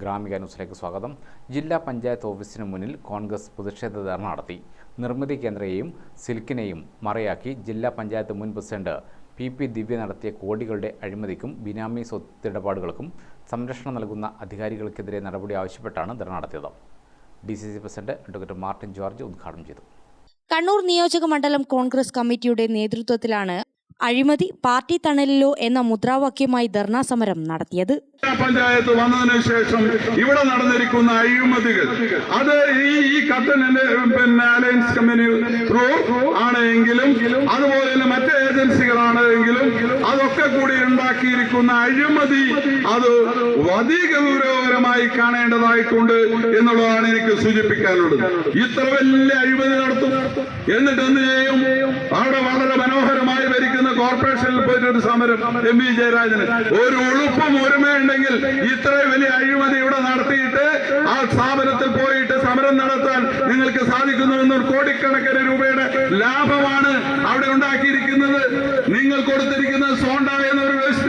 ഗ്രാമിക ന്യൂസിലേക്ക് സ്വാഗതം. ജില്ലാ പഞ്ചായത്ത് ഓഫീസിന് മുന്നിൽ കോൺഗ്രസ് പ്രതിഷേധ ധർണ നടത്തി. നിർമ്മിതി കേന്ദ്രയെയും സിൽക്കിനെയും മറയാക്കി ജില്ലാ പഞ്ചായത്ത് മുൻ പ്രസിഡന്റ് പി പി ദിവ്യ നടത്തിയ കോടികളുടെ അഴിമതിക്കും ബിനാമി സ്വത്തിടപാടുകൾക്കും സംരക്ഷണം നൽകുന്ന അധികാരികൾക്കെതിരെ നടപടി ആവശ്യപ്പെട്ടാണ് ധർണ നടത്തിയത്. D C C president advocate Martin George ഉദ്ഘാടനം ചെയ്തു. കണ്ണൂർ നിയോജക മണ്ഡലം കോൺഗ്രസ് കമ്മിറ്റിയുടെ നേതൃത്വത്തിലാണ് അഴിമതി പാർട്ടി തണലിലോ എന്ന മുദ്രാവാക്യമായി ധർണാ സമരം നടത്തിയത്. പഞ്ചായത്ത് വന്നതിന് ശേഷം ഇവിടെ നടന്നിരിക്കുന്ന അഴിമതികൾ അത് ഈ ഈ പിന്നെ അലയൻസ് കമ്പനി ത്രൂ ആണെങ്കിലും അതുപോലെ തന്നെ മറ്റ് ഏജൻസികളാണെങ്കിലും അതൊക്കെ കൂടി ഉണ്ടാക്കിയിരിക്കുന്ന അഴിമതി അത് അധിക ഗൗരവകരമായി കാണേണ്ടതായിട്ടുണ്ട് എന്നുള്ളതാണ് എനിക്ക് സൂചിപ്പിക്കാനുള്ളത്. ഇത്ര വലിയ അഴിമതി നടത്തും. എന്നിട്ട് എന്ത് ചെയ്യും? കോർപ്പറേഷനിൽ പോയിട്ട് ഒരു സമരം. എം വി ജയരാജന്. ഒരു ഉളുപ്പും ഒരുമയുണ്ടെങ്കിൽ ഇത്ര വലിയ അഴിമതി ഇവിടെ നടത്തിയിട്ട് ആ സ്ഥാപനത്തിൽ പോയിട്ട് സമരം നടത്താൻ നിങ്ങൾക്ക് സാധിക്കുന്നുവെന്ന് കോടിക്കണക്കിന് രൂപയുടെ ലാഭമാണ് അവിടെ ഉണ്ടാക്കിയിരിക്കുന്നത്. നിങ്ങൾ കൊടുത്തിരിക്കുന്ന സോണ്ട എന്നൊരു വേസ്റ്റ്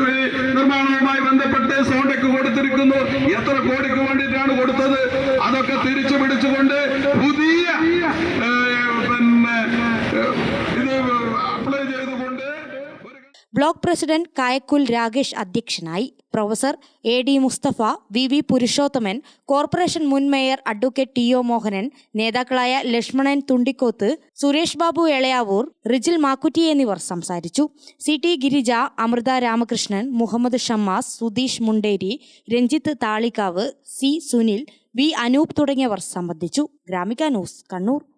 നിർമ്മാണവുമായി ബന്ധപ്പെട്ട് സോണ്ടയ്ക്ക് കൊടുത്തിരിക്കുന്നു. എത്ര കോടിക്ക് വേണ്ടിയിട്ടാണ് കൊടുത്തത്? അതൊക്കെ തിരിച്ചു പിടിച്ചുകൊണ്ട് ബ്ലോക്ക് പ്രസിഡന്റ് കായക്കുൽ രാകേഷ് അധ്യക്ഷനായി professor A D Mustafa V V Purushothaman corporation മുൻ mayor advocate T O Mohanan നേതാക്കളായ ലക്ഷ്മണൻ തുണ്ടിക്കോത്ത് സുരേഷ് ബാബു എളയാവൂർ റിജിൽ മാക്കുറ്റി എന്നിവർ സംസാരിച്ചു. C T Girija Amrutha Ramakrishnan Muhammad Shammas Sudheesh Munderi Ranjith Thalikkavu C Sunil V Anoop തുടങ്ങിയവർ സംബന്ധിച്ചു. ഗ്രാമിക ന്യൂസ് കണ്ണൂർ.